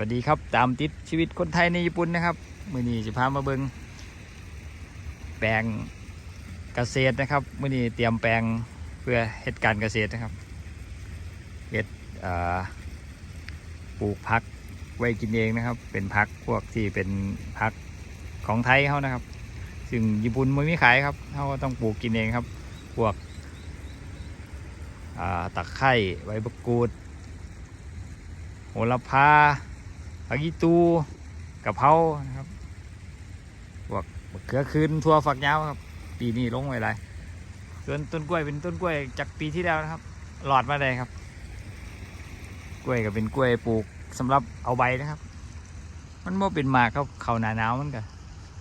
วัสดีครับตามติดชีวิตคนไทยในญี่ปุ่นนะครับมือนี้จะพามาเบิงแปลงเกษตรนะครับมือนี้เตรียมแปลงเพื่อเหตุการเกษตรนะครับเฮ็ดปลูกพักไว้กินเองนะครับ เป็นพักพวกที่เป็นพักของไทยเขานะครับ ซึ่งญี่ปุ่นไม่มีขายครับเขาก็ต้องปลูกกินเองครับ พวกอ่าตะไคร้ใบมะกรูดโหระพา ผักอีตูกะเพรานะครับพวกเขือคืนทั่วฝักยาวครับ ปีนี้ลงไว้ไรส่วนต้นกล้วยเป็นต้นกล้วยจากปีที่แล้วนะครับ หลอดมาได้ครับ กล้วยก็เป็นกล้วยปลูกสำหรับเอาใบนะครับ มันโมเป็นหมากครับเขาหนาหนาวมันก็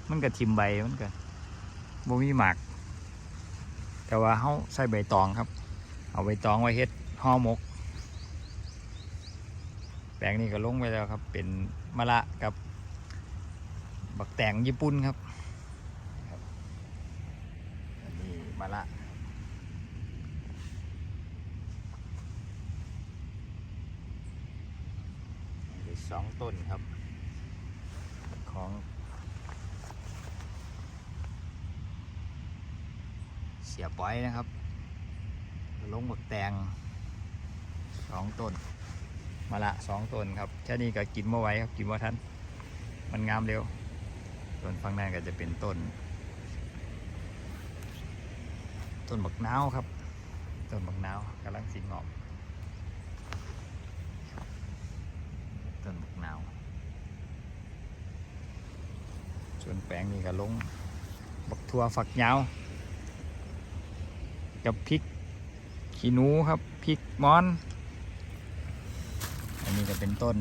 มันก็ทิมใบมันก็โมมีหมาก แต่ว่าเขาใส่ใบตองครับ เอาใบตองไว้เฮ็ดห่อหมก แปลงนี้ก็ลงไปแล้วครับ เป็นมะละกับ บักแตงญี่ปุ่นครับอันนี้มะละสองต้นครับ ของเสียป้อยนะครับ ลงบักแตงสองต้น มาละสองต้นครับแค่นี้ก็กินเมื่อไหวครับ กินว่าทันมันงามเร็วส่วนฝั่งนั้นก็จะเป็นต้น ต้นบักนาวครับ ต้นบักนาวกำลังสิงออกต้นบักนาวส่วนแปลงนี้ก็ลงบักทั่วฝักยาวกับพริกขี้หนูครับพริกมอน นนี้จะเป็นต้น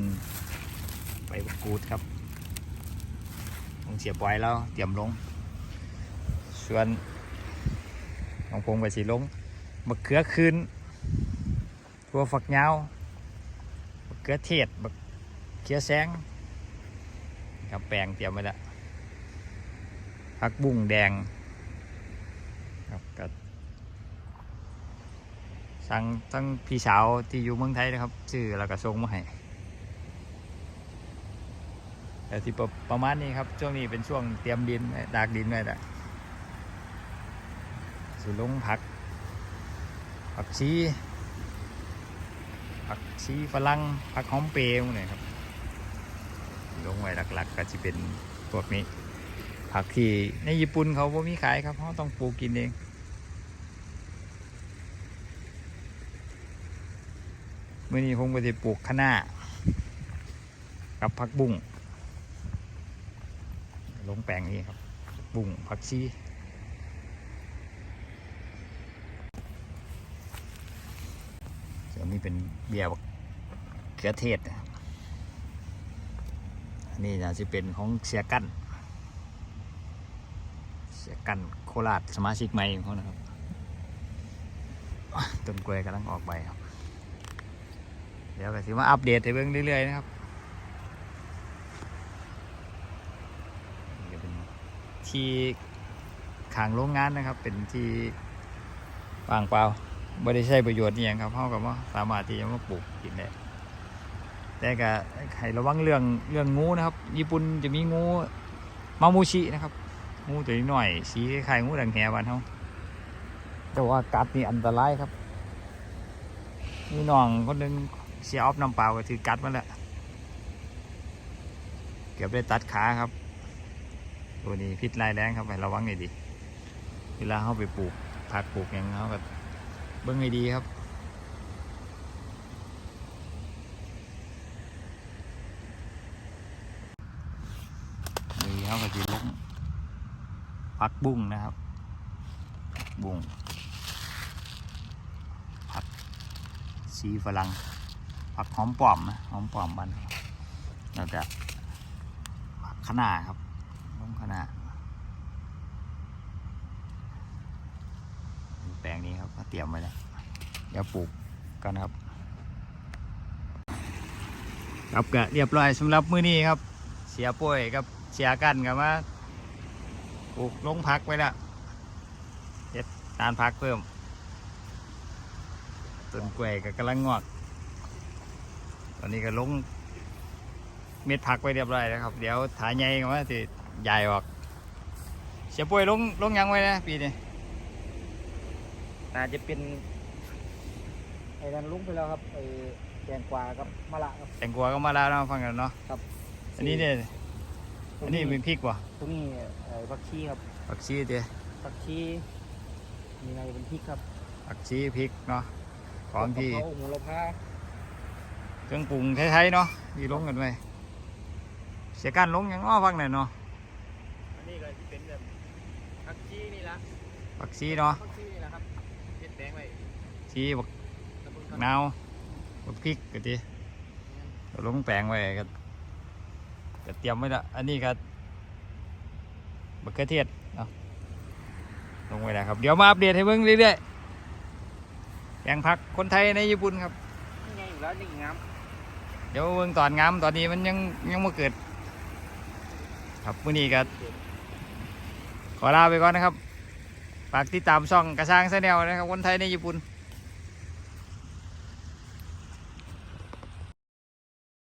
ใบกูดครับลงเสียบไว้แล้วเตรียมลง ส่วนของพงไปสีลงมะเขือคืนตัวฝักยาวมะเขือเทศมะเขือแสงครับแปลงเตรียมไว้แล้วผักบุ้งแดงครับก็ สั่งทั้งพี่สาวที่อยู่เมืองไทยนะครับชื่อแล้วก็ส่งมาให้แต่ที่ประประมาณนี้ครับ ช่วงนี้เป็นช่วงเตรียมดินดากดินไว้แหละสิลงผัก ผักชีผักชีฝรั่งผักหอมเปรี้ยวเนี่ยครับ ลงไว้หลักๆ ก็จะเป็นพวกนี้ ผักที่ในญี่ปุ่นเขาบ่มีขายครับเขาต้องปลูกกินเอง มื่อนี้ผมก็จะปลูกคะน้ากับผักบุ้งลงแปลงนี้ครับ บุ้งผักชีส่วนนี้เป็นเบียร์บักเขือเทศนะครับอันนี้นะจะเป็นของเสียกันเสียกันโคราชสมาชิกใหม่ของเขานะครับต้นกล้วยกำลังออกใบครับ เดี๋ยวก็ถือมาอัปเดตให้เบิ่งเรื่อยๆนะครับนี่ก็เป็นที่ขางโรงงานนะครับ เป็นที่ว่างเปล่าไม่ได้ใช้ประโยชน์อหย่างครับเขาก็ว่าสามารถที่จะมาปลูกกินได้แต่ก็ให้ระวังเรื่องเรื่องงูนะครับ ญี่ปุ่นจะมีงูมามูชินะครับ งูตัวนี้หน่อยสีคล้ายๆงูดังแหบ้านเขาแต่ว่ากัดนี่อันตรายครับมีน้องคนหนึ่ง เสียออฟน้ำเปล่าก็ถือกัดมาแล้วเกือบได้ตัดขาครับตัวนี้พิษร้ายแรงครับให้ระวังให้ดี เวลาเข้าไปปลูกผักปลูกอย่างเขาก็เบิ้งให้ดีครับ นี่เขาก็จะลงผักบุ้งนะครับ บุ้งผักสีฝรั่ง ผักหอมป้อมนะหอมป้อมมันแล้วก็ผักคะน้าครับล้มคะน้าแปลงนี้ครับก็เตรียมไว้แล้วเดี๋ยวปลูกกันครับครับก็เรียบร้อยสำหรับมื้อนี้ครับ เสียป่วยกับเสียกันกับมาปลูกลงพักไว้แล้วเฮ็ดตานพักเพิ่มต้นกล้วยก็กำลังงอก อนนี้ก็ลงเม็ดผักไว้เรียบร้อยแล้วครับ เดี๋ยวถ่ายใหญ่กันว่าสิใหญ่ออกเสียป่วยลงลงยังไว้นะปีนี้น่าจะเป็นไอ้นั่นลุงไปแล้วครับไอ้แกงกวากับมะละครับแตงกวาก็มาแล้วเนาะฟังกันเนาะครับ อันนี้เนี่ยตรงอันนี้เป็นพริกวะตรงนี้ไอ้ผักชีครับผักชีเดียผักชีมีอะไรเป็นพริกครับผักชีพริกเนาะของที่กะเพราหมูละพา เครื่องปรุงไทยๆเนาะมีลงกันไว้เสียการลงยังอ้อฟังหน่อยเนาะอันนี้ก็จะเป็นแบบผักชีนี่ละผักชีเนาะผักชีนี่ละครับเผ็ดแดงไว้ชีบักตะบุนครับนาวบักพริกก็ดีลงแปลงไว้ก็ก็เตรียมไว้ละอันนี้ก็บักเขือเทศเนาะลงไว้แล้วครับ เดี๋ยวมาอัปเดตให้เบิ่งเรื่อยๆแปลงผักคนไทยในญี่ปุ่นครับนี่ไงอยู่แล้วนี่งาม เดี๋ยวเบิ่งตอนงามตอนนี้มันยังยังไม่เกิด ครับมื้อนี้ก็ขอลาไปก่อนนะครับฝากติดตามช่องกระช่างแนลนะครับคนไทยในญี่ปุ่น